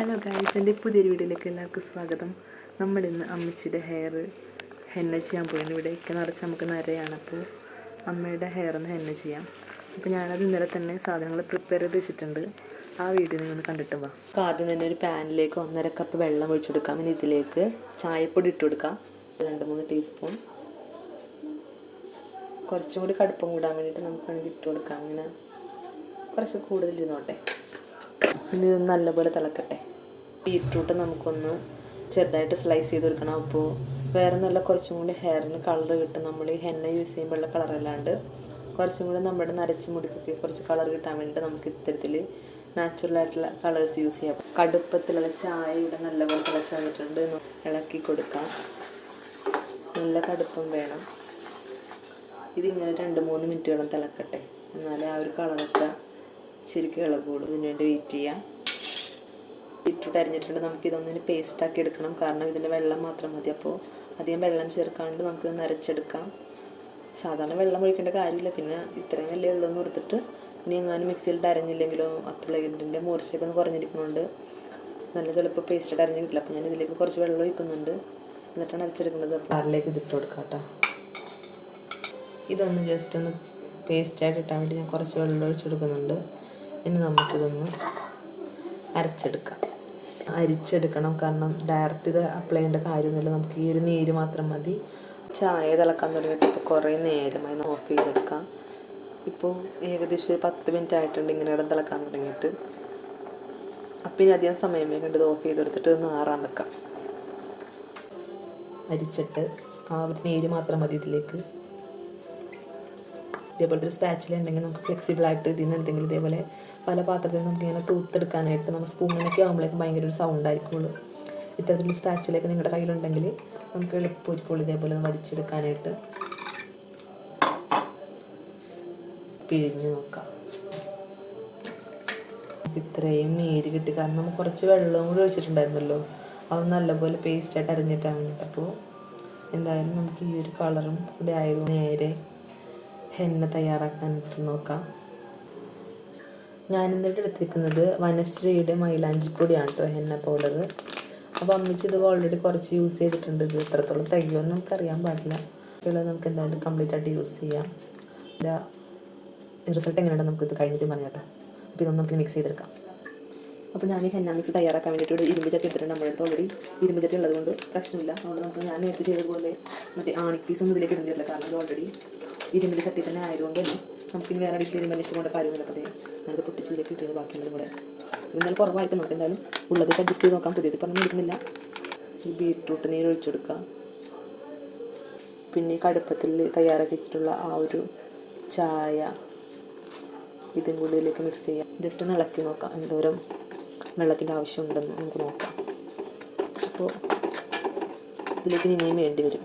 Hello guys എന്റെ പുതിയൊരു വീഡിയോയിലേക്ക് എല്ലാവർക്കും സ്വാഗതം. നമ്മളിന്ന് അമ്മച്ചിയുടെ ഹെയർ ഹെന്ന ചെയ്യാൻ പോയിരുന്നു ഇവിടെയൊക്കെ നിറച്ച് നമുക്ക് നിരയാണ്. അപ്പോൾ അമ്മയുടെ ഹെയർ ഒന്ന് ഹെന്ന ചെയ്യാം. അപ്പോൾ ഞാനത് ഇന്നലെ തന്നെ സാധനങ്ങൾ പ്രിപ്പയർ ചെയ്ത് വെച്ചിട്ടുണ്ട്. ആ വീഡിയോ നിങ്ങൾ കണ്ടിട്ട് വാ. അപ്പോൾ ആദ്യം തന്നെ ഒരു പാനിലേക്ക് ഒന്നര കപ്പ് വെള്ളം ഒഴിച്ചു കൊടുക്കാം. ഇനി ഇതിലേക്ക് ചായപ്പൊടി ഇട്ട് കൊടുക്കാം. രണ്ട് മൂന്ന് ടീസ്പൂൺ കുറച്ചും കൂടി കടുപ്പം കൂടാൻ വേണ്ടിയിട്ട് നമുക്ക് വേണമെങ്കിൽ ഇട്ട് കൊടുക്കാം. അങ്ങനെ കുറച്ച് കൂടുതൽ ഇരുന്നോട്ടെ. ഇനി നല്ലപോലെ തിളക്കട്ടെ. ബീറ്റ്റൂട്ട് നമുക്കൊന്ന് ചെറുതായിട്ട് സ്ലൈസ് ചെയ്ത് കൊടുക്കണം. അപ്പോൾ വേറെ നല്ല കുറച്ചും കൂടി ഹെയറിന് കളർ കിട്ടും. നമ്മൾ ഈ ഹെന്ന യൂസ് ചെയ്യുമ്പോഴുള്ള കളർ അല്ലാണ്ട് കുറച്ചും കൂടി നമ്മുടെ നരച്ച് മുടിക്കൊക്കെ കുറച്ച് കളർ കിട്ടാൻ വേണ്ടിയിട്ട് നമുക്ക് ഇത്തരത്തിൽ നാച്ചുറൽ ആയിട്ടുള്ള കളേഴ്സ് യൂസ് ചെയ്യാം. കടുപ്പത്തിലുള്ള ചായ ഇവിടെ നല്ലപോലെ തിളച്ച് വന്നിട്ടുണ്ട് ഇളക്കി കൊടുക്കാം. നല്ല കടുപ്പം വേണം. ഇതിങ്ങനെ രണ്ട് മൂന്ന് മിനിറ്റ് മിനിറ്റോളം തിളക്കട്ടെ. എന്നാലേ ആ ഒരു കളറൊക്കെ ശരിക്കും ഇളകുള്ളൂ. ഇതിനുവേണ്ടി വെയിറ്റ് ചെയ്യാം. ബീറ്റ്റൂട്ട് അരിഞ്ഞിട്ടുണ്ട് പേസ്റ്റ് ആക്കി എടുക്കണം. കാരണം ഇതിന്റെ വെള്ളം മാത്രം മതി. അപ്പോൾ അധികം വെള്ളം ചേർക്കാണ്ട് നമുക്ക് നരച്ചെടുക്കാം. സാധാരണ വെള്ളം ഒഴിക്കേണ്ട കാര്യമില്ല. പിന്നെ ഇത്രയും വലിയ വെള്ളം കൊടുത്തിട്ട് ഇനി എങ്ങാനും മിക്സിയിലിട്ട് അരഞ്ഞില്ലെങ്കിലോ അപ്ലൈഡിന്റെ മൂർച്ചയൊക്കെ ഒന്ന് കുറഞ്ഞിരിക്കുന്നുണ്ട് നല്ല ചിലപ്പോൾ പേസ്റ്റായിട്ട് അരഞ്ഞ് കിട്ടില്ല. അപ്പോൾ ഞാൻ ഇതിലേക്ക് കുറച്ച് വെള്ളം ഒഴിക്കുന്നുണ്ട്. എന്നിട്ടാണ് അരച്ചെടുക്കുന്നത്. അപ്പോൾ ആറിലേക്ക് ഇതിട്ട് കൊടുക്കാം കേട്ടോ. ഇതൊന്ന് ജസ്റ്റ് ഒന്ന് പേസ്റ്റായിട്ട് ഇട്ടാൻ വേണ്ടി ഞാൻ കുറച്ച് വെള്ളം ഒഴിച്ചെടുക്കുന്നുണ്ട് ഇനി നമുക്കിതൊന്ന് അരച്ചെടുക്കാം. അരിച്ചെടുക്കണം. കാരണം ഡയറക്റ്റ് ഇത് അപ്ലൈ ചെയ്യേണ്ട കാര്യമൊന്നുമില്ല. നമുക്ക് ഈ ഒരു നീര് മാത്രം മതി. ചായ തിളക്കാൻ തുടങ്ങിയിട്ട് ഇപ്പോൾ കുറേ നേരമായി ഓഫ് ചെയ്തെടുക്കാം. ഇപ്പോൾ ഏകദേശം ഒരു പത്ത് മിനിറ്റ് ആയിട്ടുണ്ട് ഇങ്ങനെ ഇടം തിളക്കാൻ തുടങ്ങിയിട്ട്. അപ്പം ഇനി അധികം സമയം വേണ്ട ഓഫ് ചെയ്തെടുത്തിട്ട് നാറാൻ വെക്കാം. അരിച്ചിട്ട് ആ ഒരു നീര് മാത്രം മതി ഇതിലേക്ക്. ഇതേപോലത്തെ ഒരു സ്പാച്ചിൽ ഉണ്ടെങ്കിൽ നമുക്ക് ഫ്ലെക്സിബിൾ ആയിട്ട് ഇതിൽ നിന്ന് എന്തെങ്കിലും ഇതേപോലെ പല പാത്രത്തിൽ നമുക്ക് ഇങ്ങനെ തൂത്തെടുക്കാനായിട്ട് നമ്മൾ സ്പൂണിനൊക്കെ ആകുമ്പോഴേക്കും ഭയങ്കര ഒരു സൗണ്ട് ആയിരിക്കുള്ളൂ. ഇത്തരത്തിലുള്ള സ്പാച്ചിലൊക്കെ നിങ്ങളുടെ കയ്യിലുണ്ടെങ്കിൽ നമുക്ക് എളുപ്പമായിരിക്കുള്ളൂ ഇതേപോലെ വടിച്ചെടുക്കാനായിട്ട് പിഴിഞ്ഞ് നോക്കാം. ഇത്രയും നീര് കിട്ടി. കാരണം നമ്മൾ കുറച്ച് വെള്ളവും കൂടി ഒഴിച്ചിട്ടുണ്ടായിരുന്നല്ലോ. അത് നല്ലപോലെ പേസ്റ്റായിട്ട് അരിഞ്ഞിട്ടാണ്. അപ്പോൾ എന്തായാലും നമുക്ക് ഈ ഒരു കളറും കൂടെ ആയത് നേരെ ഹെന്ന തയ്യാറാക്കാനായിട്ട് നോക്കാം. ഞാനിന്നിട്ട് എടുത്തിരിക്കുന്നത് വനശ്രീയുടെ മൈലാഞ്ചിപ്പൊടിയാണ് കേട്ടോ ഹെന്ന പൗഡർ അപ്പോൾ അമ്മച്ചി ഇത് ഓൾറെഡി കുറച്ച് യൂസ് ചെയ്തിട്ടുണ്ട്. ഇത് എത്രത്തോളം തികയുമെന്ന് നമുക്കറിയാൻ പാടില്ല. ഇവിടെ നമുക്ക് എന്തായാലും കംപ്ലീറ്റ് ആയിട്ട് യൂസ് ചെയ്യാം. ഇതിന്റെ റിസൾട്ട് നമുക്ക് നമുക്കിത് കഴിഞ്ഞിട്ട് പറയാം കേട്ടോ. അപ്പോൾ ഇതൊന്നും നമുക്ക് മിക്സ് ചെയ്തെടുക്കാം. അപ്പോൾ ഞാൻ ഈ ഹെന്ന മിക്സ് തയ്യാറാക്കാൻ വേണ്ടിയിട്ട് ഒരു ഇരുമ്പ് ചട്ടി എടുത്തിട്ടുണ്ട് നമ്മുടെ അടുത്ത് ഓൾറെഡി ഇരുമ്പ് ചട്ടി ഉള്ളത് കൊണ്ട് പ്രശ്നമില്ല. അതുകൊണ്ട് നമുക്ക് ഞാൻ നേരത്തെ ചെയ്തതുപോലെ മറ്റേ ആണിക് പീസ് ഇതിലേക്ക് ഇടുന്നില്ല. കാരണം ഇത് ഓൾറെഡി ഇരുമ്പിന്റെ ചട്ടി തന്നെ ആയതുകൊണ്ട് തന്നെ നമുക്കിനി വേറെ ഡിഷിൽ ഇരുമ്പ് അന്വേഷിച്ച് കൊണ്ട് കാര്യമൊന്നുമില്ല അപ്പോൾ ഞാനത് പൊട്ടിച്ചിലേക്ക് ഇട്ടത് ബാക്കിയുള്ളത് കൂടെ എന്നാലും കുറവായിട്ട് നമുക്ക് എന്തായാലും ഉള്ളത് അഡ്ജസ്റ്റ് ചെയ്ത് നോക്കാം. പുതിയത് പറഞ്ഞു എടുക്കുന്നില്ല. ഈ ബീട്രൂട്ട് നീര് ഒഴിച്ചെടുക്കാം പിന്നെ ഈ കടുപ്പത്തിൽ തയ്യാറാക്കി വെച്ചിട്ടുള്ള ആ ഒരു ചായ ഇതും കൂടി ഇതിലേക്ക് മിക്സ് ചെയ്യാം. ജസ്റ്റ് ഒന്ന് ഇളക്കി നോക്കാം. എന്തോരം വെള്ളത്തിന്റെ ആവശ്യമുണ്ടെന്ന് നമുക്ക് നോക്കാം. അപ്പോൾ ഇതിലേക്ക് ഇനിയും വേണ്ടി വരും.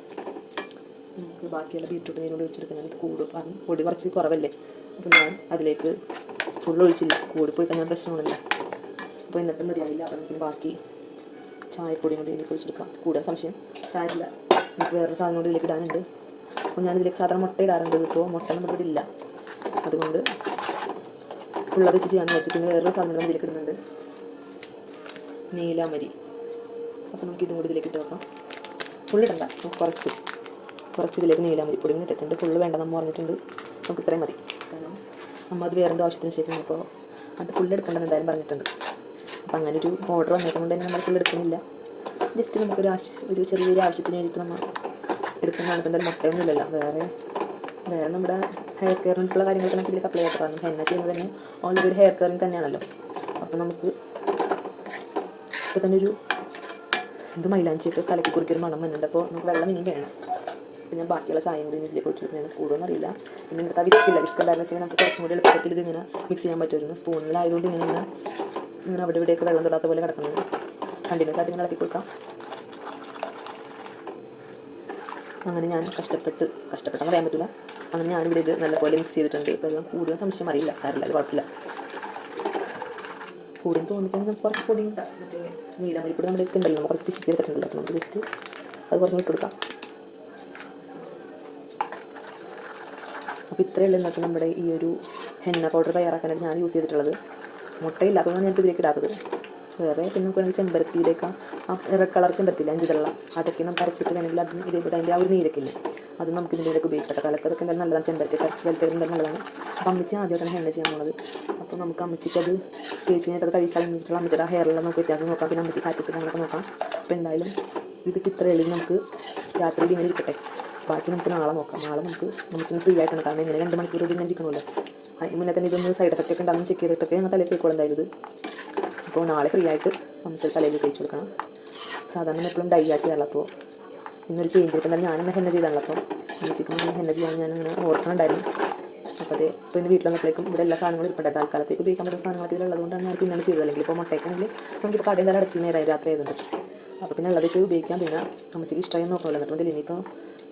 നമുക്ക് ബാക്കിയുള്ള ബീറ്റ്റൂട്ട് നീരോട് ഒഴിച്ചെടുക്കാൻ ഇത് കൂടും കാരണം പൊടി കുറച്ച് കുറവല്ലേ? അപ്പോൾ ഞാൻ അതിലേക്ക് ഫുൾ ഒഴിച്ചില്ല. പോയി കഴിഞ്ഞാൽ പ്രശ്നമൊന്നുമില്ല. അപ്പോൾ ഇന്നത്തെ മതിയാവില്ല അപ്പോൾ നമുക്ക് ബാക്കി ചായപ്പൊടിയും കൂടി ഇതിലേക്ക് ഒഴിച്ചെടുക്കാം. കൂടാൻ സംശയം സാരില്ല. നമുക്ക് വേറൊരു സാധനം കൂടി ഇതിലേക്ക് ഇടാനുണ്ട്. അപ്പോൾ ഞാൻ ഇതിലേക്ക് സാധാരണ മുട്ട ഇടാറുണ്ട്. ഇപ്പോൾ മുട്ട നമ്മുടെ ഇവിടെ ഇല്ല. അതുകൊണ്ട് ഉള്ളത് വെച്ച് ചെയ്യാമെന്ന് വെച്ചിട്ട് പിന്നെ വേറൊരു സാധനം ഇതിലേക്ക് ഇടുന്നുണ്ട്. നീലാമരി അപ്പോൾ നമുക്ക് ഇതും കൂടി ഇതിലേക്ക് ഇട്ട് വെക്കാം ഫുള്ളിടണ്ട നമുക്ക് കുറച്ച്. കുറച്ച് ഇതിലേക്ക് നീലാമരി പൊടി ഇട്ടിട്ടുണ്ട്. ഫുള്ള് വേണ്ട നമ്മൾ പറഞ്ഞിട്ടുണ്ട്. നമുക്ക് ഇത്രയും മതി. കാരണം നമ്മൾ അത് വേറെന്തോ ആവശ്യത്തിന് ശേഷം അപ്പോൾ അത് ഫുള്ള് എടുക്കേണ്ടത് എന്തായാലും പറഞ്ഞിട്ടുണ്ട്. അപ്പോൾ അങ്ങനെ ഒരു ഓർഡർ വന്നേക്കൊണ്ട് തന്നെ നമ്മൾ ഫുള്ള് എടുക്കുന്നില്ല. ജസ്റ്റ് നമുക്കൊരു ആവശ്യ ഒരു ചെറിയൊരു ആവശ്യത്തിന് വേണ്ടിയിട്ട് നമ്മൾ എടുക്കുന്നതാണ് ഇപ്പം എന്തായാലും മുട്ടയൊന്നും ഇല്ലല്ലോ. വേറെ വേറെ നമ്മുടെ ഹെയർ കെയറിനുള്ള കാര്യങ്ങളൊക്കെ നമുക്ക് ഇതിലേക്ക് അപ്ലൈ ചെയ്യാത്ത കാരണം ഹെന്ന ചെയ്യുന്നത് തന്നെ ഓൾറെഡി ഒരു ഹെയർ കെയറിങ് തന്നെയാണല്ലോ. അപ്പോൾ നമുക്ക് ഇപ്പോൾ തന്നെ ഒരു ഇത് മൈലാഞ്ചിയൊക്കെ കലക്കി കുറിക്കൊരു മണം വന്നിട്ടുണ്ട്. അപ്പോൾ നമുക്ക് വെള്ളം ഇനിയും വേണം. അപ്പോൾ ഞാൻ ബാക്കിയുള്ള ചായയും കൂടി ഇതിലേക്ക് ഒഴിച്ചിട്ട് കൂടുമെന്ന് അറിയില്ല പിന്നെ ഇവിടുത്തെ വിസ്കില്ല. വിസ്ക് എന്താണെന്ന് വെച്ചാൽ നമുക്ക് കുറച്ചും കൂടി എളുപ്പത്തിൽ ഇത് ഇങ്ങനെ മിക്സ് ചെയ്യാൻ പറ്റുമായിരുന്നു. സ്പൂണിലായതുകൊണ്ട് ഇങ്ങനെ ഇങ്ങനെ ഇങ്ങനെ അവിടെ ഇവിടെയൊക്കെ വെള്ളം തൊടാത്ത പോലെ കിടക്കുന്നത് കണ്ടിന്യൂസ് ആയിട്ട് ഇങ്ങനെ ഇളക്കി കൊടുക്കാം. അങ്ങനെ ഞാൻ കഷ്ടപ്പെട്ട് കഷ്ടപ്പെട്ടെന്ന് പറയാൻ പറ്റില്ല. അങ്ങനെ ഞാനിവിടെ ഇത് നല്ലപോലെ മിക്സ് ചെയ്തിട്ടുണ്ട്. വെള്ളം കൂടുതൽ സംശയം അറിയില്ല. സാരില്ല അത് കുഴപ്പമില്ല. കൂടുതൽ തോന്നിക്കഴിഞ്ഞാൽ നമുക്ക് കുറച്ച് പൊടി മറ്റേ നീലമരിപ്പൊടി നമ്മൾ അടുത്ത് ഉണ്ടല്ലോ കുറച്ച് പിശുക്കി എടുത്തിട്ടുണ്ടല്ലോ അപ്പോൾ നമുക്ക് ജസ്റ്റ് അത് കുറച്ച് ഇട്ട് അപ്പോൾ ഇത്രയേ ഉള്ളൂ ഇന്നത്തെ നമ്മുടെ ഈ ഒരു ഹെന്ന പൗഡർ തയ്യാറാക്കാനായിട്ട് ഞാൻ യൂസ് ചെയ്തിട്ടുള്ളത്. മുട്ടയില്ലാത്തതാണ് ഞാൻ ഇതിലേക്ക് ഇടാത്തത്. വേറെ പിന്നെ നമുക്ക് ചെമ്പരത്തിയിലേക്ക് ആ റെഡ് കളർ ചെമ്പരത്തിയില്ല അഞ്ച് വെള്ളം അതൊക്കെ നമുക്ക് അരച്ചിട്ട് വേണമെങ്കിൽ അതും ഇതേപോലെ അതിന്റെ ആ ഒരു നീരക്കില്ല അത് നമുക്ക് ഇതിന്റെ ഇടയ്ക്ക് ഉപയോഗിക്കട്ടെ. തലക്ക് അതൊക്കെ എന്തായാലും നല്ലതാണ്. ചെമ്പരത്തി കറച്ച് വെളുത്തേക്കും നല്ലതാണ്. അപ്പം അമ്മച്ചി തന്നെ ഹെണ്ണ ചെയ്യാൻ പോകുന്നത് അപ്പോൾ നമുക്ക് അമ്മച്ചിക്ക് അത് തേച്ച് അത് കഴിക്കാൻ കളഞ്ഞിട്ടുള്ള അമ്മച്ചിയുടെ ഹെയറിലെല്ലാം നമുക്ക് വ്യത്യാസം നോക്കാം. പിന്നെ അമ്മച്ചി സാറ്റിസ്ഫൈ നമുക്ക് നോക്കാം. അപ്പോൾ എന്തായാലും ഇത് ഇത്ര എളിയും നമുക്ക് രാത്രിയിൽ ഇങ്ങനെ ഇരിക്കട്ടെ. ബാക്കി നമുക്ക് നാളെ നോക്കാം. നാളെ നമുക്ക് നമുക്ക് ഫ്രീ ആയിട്ടാണ്. കാരണം ഇങ്ങനെ രണ്ട് മണിക്കൂർ ഇങ്ങനെ ഇരിക്കണമല്ലോ. അതിന് മുന്നേ തന്നെ ഇതൊന്ന് സൈഡ് എഫക്റ്റ് ഒക്കെ ഉണ്ടാകും ചെക്ക് ചെയ്തിട്ടൊക്കെ ഞങ്ങൾ തലയിൽ ഇത്. അപ്പോൾ നാളെ ഫ്രീ ആയിട്ട് നമുക്ക് തലയിൽ തേച്ച് കൊടുക്കണം. സാധാരണ എപ്പോഴും ഡൈ ആ ചെയ്യാറുള്ളപ്പോൾ ഇന്നൊരു ചേഞ്ച് കിട്ടും ഞാൻ ഞാനെന്നെ ഹെന്ന ചെയ്താണല്ലോ. അപ്പോൾ ചിക്കൻ ഹെന്ന ചെയ്യാൻ ഞാനിങ്ങനെ ഓർക്കണുണ്ടായിരുന്നു. അപ്പോൾ അതേ ഇപ്പോൾ ഇന്ന് വീട്ടിൽ വന്നപ്പോഴേക്കും ഇവിടെ എല്ലാ സാധനങ്ങളും ഇരിപ്പുണ്ട്. തൽക്കാലത്തേക്ക് ഉപയോഗിക്കാൻ പറ്റുന്ന സാധനങ്ങളൊക്കെ ഇതിലുള്ളതുകൊണ്ടാണ് ഞാൻ പിന്നെ ചെയ്തത്. അല്ലെങ്കിൽ ഇപ്പോൾ മുട്ടയ്ക്കാണെങ്കിൽ നമുക്കിപ്പോൾ കടയിൽ തന്നെ അടച്ചു നേരം രാത്രി ആയതുകൊണ്ട്. അപ്പോൾ പിന്നെ ഉള്ളതൊക്കെ ഉപയോഗിക്കാൻ പിന്നെ അമ്മച്ചിക്ക് ഇഷ്ടമായി നോക്കണമല്ലോ എന്നിട്ട് ഇനിയിപ്പോൾ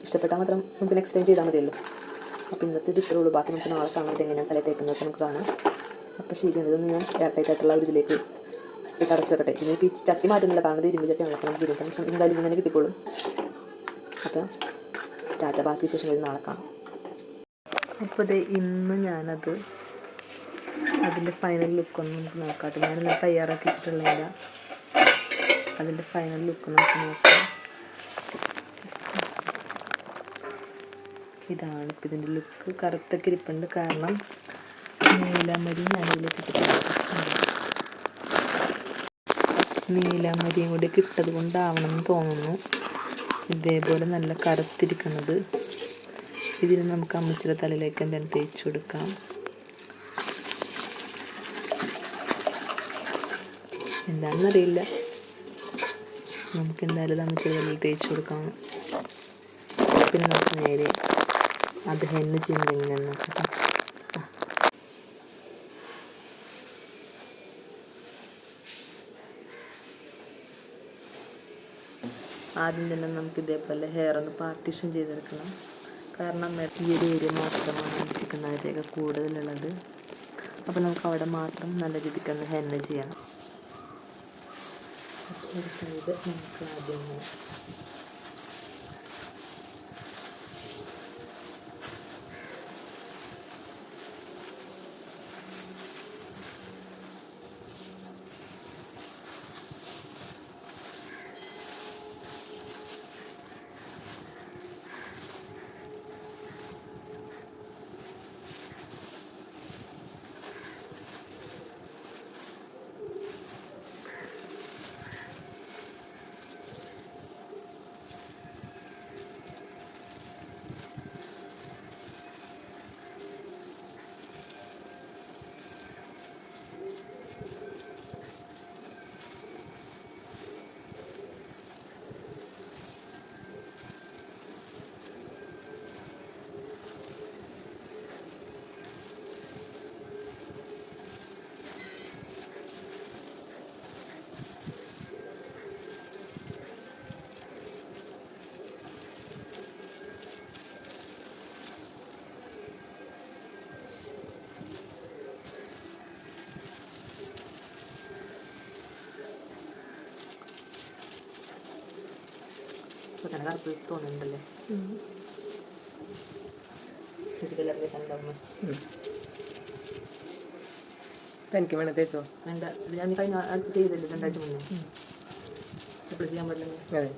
ഇഷ്ടപ്പെട്ടാൽ മാത്രം നമുക്ക് നെക്സ്റ്റ് ടൈം ചെയ്താൽ മതിയല്ലോ. അപ്പോൾ ഇന്നത്തെ ഇത് ഇത്രേ ഉള്ളൂ. ബാക്കി നമുക്ക് നാളെ കാണാൻ എങ്ങനെയാണ് തലയിൽ തേക്കുന്നത് നമുക്ക് കാണാം. അപ്പോൾ ശരിയാണ് ഇതൊന്ന് ഞാൻ എയർ ഒരു ഇതിലേക്ക് അടച്ച് വെക്കട്ടെ ഇപ്പോൾ ഈ ചട്ടി മാറ്റുന്നില്ല. കാരണം ഇരുമ്പ് ചട്ടിയാണ് അപ്പോൾ നമുക്ക് ഇരുമ്പ് പക്ഷേ എന്തായാലും ഇങ്ങനെ കിട്ടിക്കോളും. അപ്പോൾ ടാറ്റ ബാക്കി വിശേഷം വരും നാളെ കാണാം. അപ്പോൾ ഇത് ഇന്ന് ഞാനത് അതിന്റെ ഫൈനൽ ലുക്കൊന്നും നമുക്ക് നോക്കാം. ഞാനിന്ന് തയ്യാറാക്കി വെച്ചിട്ടുള്ളതിന്റെ അതിന്റെ ഫൈനൽ ലുക്ക് നമുക്ക് നോക്കാം. ഇതാണ്. ഇപ്പം ഇതിന്റെ ലുക്ക് കറുത്തൊക്കെ ഇരിപ്പുണ്ട്. കാരണം നീലമരി ഞാനിതിലേക്ക് ഇട്ടിട്ടുണ്ട്. നീലമരിയും കൂടി കിട്ടത് കൊണ്ടാവണം എന്ന് തോന്നുന്നു. ഇതേപോലെ നല്ല കറുത്തിരിക്കുന്നത് ഇതിന് നമുക്ക് അമ്മച്ചിയുടെ തലയിലേക്ക് എന്തെങ്കിലും തേച്ച് കൊടുക്കാം. എന്താണെന്നറിയില്ല. നമുക്ക് എന്തായാലും അമ്മച്ചിയുടെ തലയിൽ തേച്ച് കൊടുക്കാം. പിന്നെ നമുക്ക് നേരെ അത് എന്ന് ചെയ്യുന്നത് എങ്ങനെയാണെന്ന് ആദ്യം തന്നെ നമുക്ക് ഇതേപോലെ ഹെയർ ഒന്ന് പാർട്ടീഷൻ ചെയ്തെടുക്കണം. കാരണം ഈ ഒരു ഏരിയ മാത്രമാണ് അടിച്ചിരിക്കുന്ന ആരൊക്കെ കൂടുതലുള്ളത്. അപ്പോൾ നമുക്ക് അവിടെ മാത്രം നല്ല രീതിക്ക് ഒന്ന് ഹെന്ന ചെയ്യണം. ഒരു സൈഡ് നമുക്ക് ആദ്യം ഇപ്പോൾ തന്നെ കറുപ്പ് തോന്നുന്നുണ്ടല്ലേ? തനിക്ക് വേണേ തേച്ചോ? വേണ്ട. ഞാൻ കഴിഞ്ഞ ആഴ്ച ചെയ്തല്ലേ? രണ്ടാഴ്ച മുന്നേ. എപ്പോഴും ചെയ്യാൻ പറ്റില്ല. അതെ.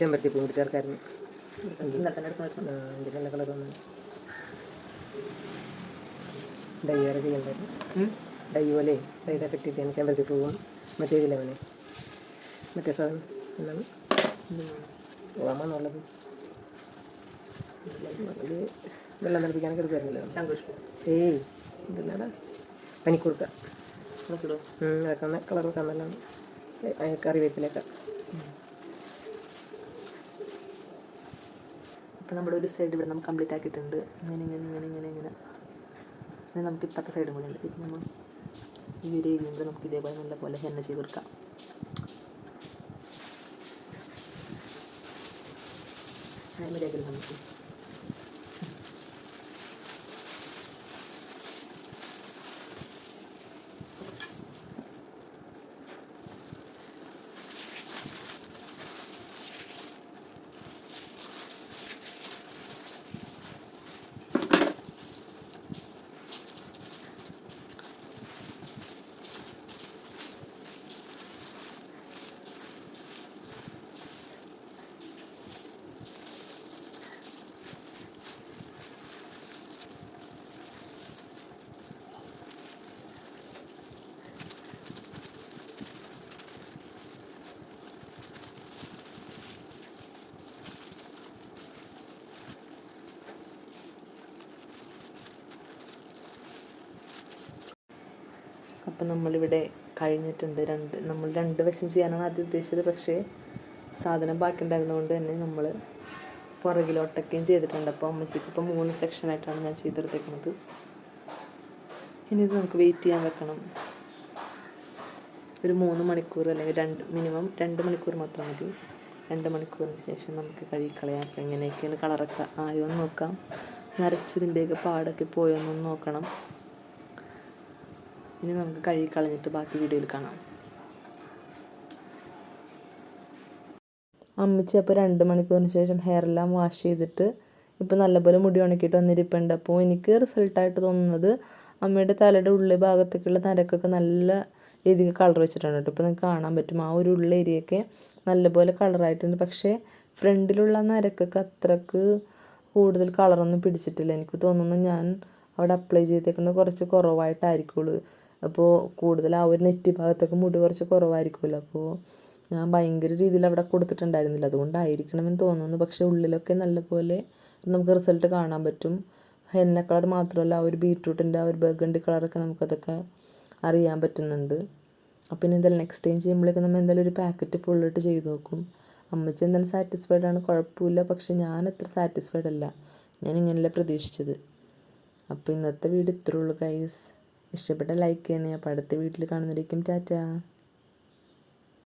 ചെമ്പരത്തി പൂ ചേർക്കായിരുന്നു വെച്ചോ. ആ, കളർ ഡൈ വരെ ചെയ്യണ്ടായിരുന്നു. ഡൈ പോലെ ഡൈയുടെ കെട്ടിയിട്ടാണ് ചെമ്പരത്തി പൂവും. മറ്റേ ഇതിലെ വേണേ മറ്റേ സാധനം എന്താണ്. ഓമാന്നുള്ളത് ഇത് വെള്ളം തിളപ്പിക്കാനൊക്കെ എടുക്കുമായിരുന്നല്ലോ ശങ്കുഷ്പം ഏയ് ഇതല്ലടാ പനിക്കുറുക്ക അതൊക്കെ ഒന്ന് കളർ വെക്കാൻ നല്ലതാണ്. കറിവേപ്പിലൊക്കെ. അപ്പോൾ നമ്മുടെ ഒരു സൈഡ് ഇവിടെ നമ്മൾ കംപ്ലീറ്റ് ആക്കിയിട്ടുണ്ട്. ഇങ്ങനെ ഇങ്ങനെ ഇങ്ങനെ ഇങ്ങനെ ഇങ്ങനെ. ഇനി നമുക്ക് ഇപ്പോഴത്തെ സൈഡും കൂടി ഉണ്ട്. ഇത് നമ്മൾ ഈ ഒരു ഏരിയയും കൂടെ നമുക്ക് ഇതേപോലെ നല്ല പോലെ ഹെന്ന ചെയ്ത് കൊടുക്കാം. മര്യാദയിൽ നമുക്ക് അപ്പം നമ്മളിവിടെ കഴിഞ്ഞിട്ടുണ്ട് രണ്ട് നമ്മൾ രണ്ട് വശം ചെയ്യാനാണ് ആദ്യം ഉദ്ദേശിച്ചത്. പക്ഷേ സാധനം ബാക്കി ഉണ്ടായിരുന്നതുകൊണ്ട് തന്നെ നമ്മൾ പുറകിലോട്ടൊക്കെയും ചെയ്തിട്ടുണ്ട്. അപ്പോൾ അമ്മച്ചിക്ക് ഇപ്പോൾ മൂന്ന് സെക്ഷനായിട്ടാണ് ഞാൻ ചെയ്തെടുത്തേക്കുന്നത്. ഇനി ഇത് നമുക്ക് വെയിറ്റ് ചെയ്യാൻ വെക്കണം. ഒരു മൂന്ന് മണിക്കൂർ അല്ലെങ്കിൽ രണ്ട് മിനിമം രണ്ട് മണിക്കൂർ മാത്രം മതി. രണ്ട് മണിക്കൂറിന് ശേഷം നമുക്ക് കഴുകിക്കളയാം അപ്പോൾ എങ്ങനെയൊക്കെയാണ് കളറൊക്കെ ആയോ എന്ന് നോക്കാം. നരച്ചതിന്റെയൊക്കെ പാടൊക്കെ പോയോ എന്നൊന്ന് നോക്കണം. ഇനി നമുക്ക് കഴുകി കളഞ്ഞിട്ട് ബാക്കി വീഡിയോയിൽ കാണാം. അമ്മച്ചി അപ്പോൾ രണ്ട് മണിക്കൂറിന് ശേഷം ഹെയർ എല്ലാം വാഷ് ചെയ്തിട്ട് ഇപ്പോൾ നല്ലപോലെ മുടി ഉണക്കിയിട്ട് വന്നിരിപ്പുണ്ട്. അപ്പോൾ എനിക്ക് റിസൾട്ടായിട്ട് തോന്നുന്നത് അമ്മയുടെ തലയുടെ ഉള്ളി ഭാഗത്തേക്കുള്ള നരക്കൊക്കെ നല്ല രീതിക്ക് കളർ വെച്ചിട്ടുണ്ട് കേട്ടോ. ഇപ്പോൾ നിങ്ങൾക്ക് കാണാൻ പറ്റും. ആ ഒരു ഉള്ള ഏരിയയൊക്കെ നല്ലപോലെ കളറായിട്ടുണ്ട് പക്ഷേ ഫ്രണ്ടിലുള്ള നരക്കൊക്കെ അത്രയ്ക്ക് കൂടുതൽ കളറൊന്നും പിടിച്ചിട്ടില്ല. എനിക്ക് തോന്നുന്നു ഞാൻ അവിടെ അപ്ലൈ ചെയ്തേക്കുന്നത് കുറച്ച് കുറവായിട്ടായിരിക്കുള്ളൂ. അപ്പോൾ കൂടുതൽ ആ ഒരു നെറ്റി ഭാഗത്തൊക്കെ മുടി കുറച്ച് കുറവായിരിക്കുമല്ലോ. അപ്പോൾ ഞാൻ ഭയങ്കര രീതിയിൽ അവിടെ കൊടുത്തിട്ടുണ്ടായിരുന്നില്ല. അതുകൊണ്ടായിരിക്കണമെന്ന് തോന്നുന്നു. പക്ഷേ ഉള്ളിലൊക്കെ നല്ലപോലെ നമുക്ക് റിസൾട്ട് കാണാൻ പറ്റും. ഹെന്ന കളർ മാത്രമല്ല ആ ഒരു ബീട്രൂട്ടിന്റെ ആ ഒരു ബർഗണ്ടി കളറൊക്കെ നമുക്കതൊക്കെ അറിയാൻ പറ്റുന്നുണ്ട്. അപ്പം ഇനി എന്തായാലും നെക്സ്റ്റ് ടൈം ചെയ്യുമ്പോഴേക്കും നമ്മൾ എന്തായാലും ഒരു പാക്കറ്റ് ഫുള്ളിട്ട് ചെയ്ത് നോക്കും. അമ്മച്ചി എന്തായാലും സാറ്റിസ്ഫൈഡ് ആണ്. കുഴപ്പമില്ല. പക്ഷെ ഞാൻ അത്ര സാറ്റിസ്ഫൈഡ് അല്ല. ഞാൻ ഇങ്ങനെയല്ല പ്രതീക്ഷിച്ചത്. അപ്പോൾ ഇന്നത്തെ വീട് ഇത്രയുള്ളൂ ഗൈസ് ഇഷ്ടപ്പെട്ട ലൈക്ക് ചെയ്യണേ. അപ്പോൾ അടുത്ത വീട്ടിൽ കാണുന്നതായിരിക്കും ടാറ്റ.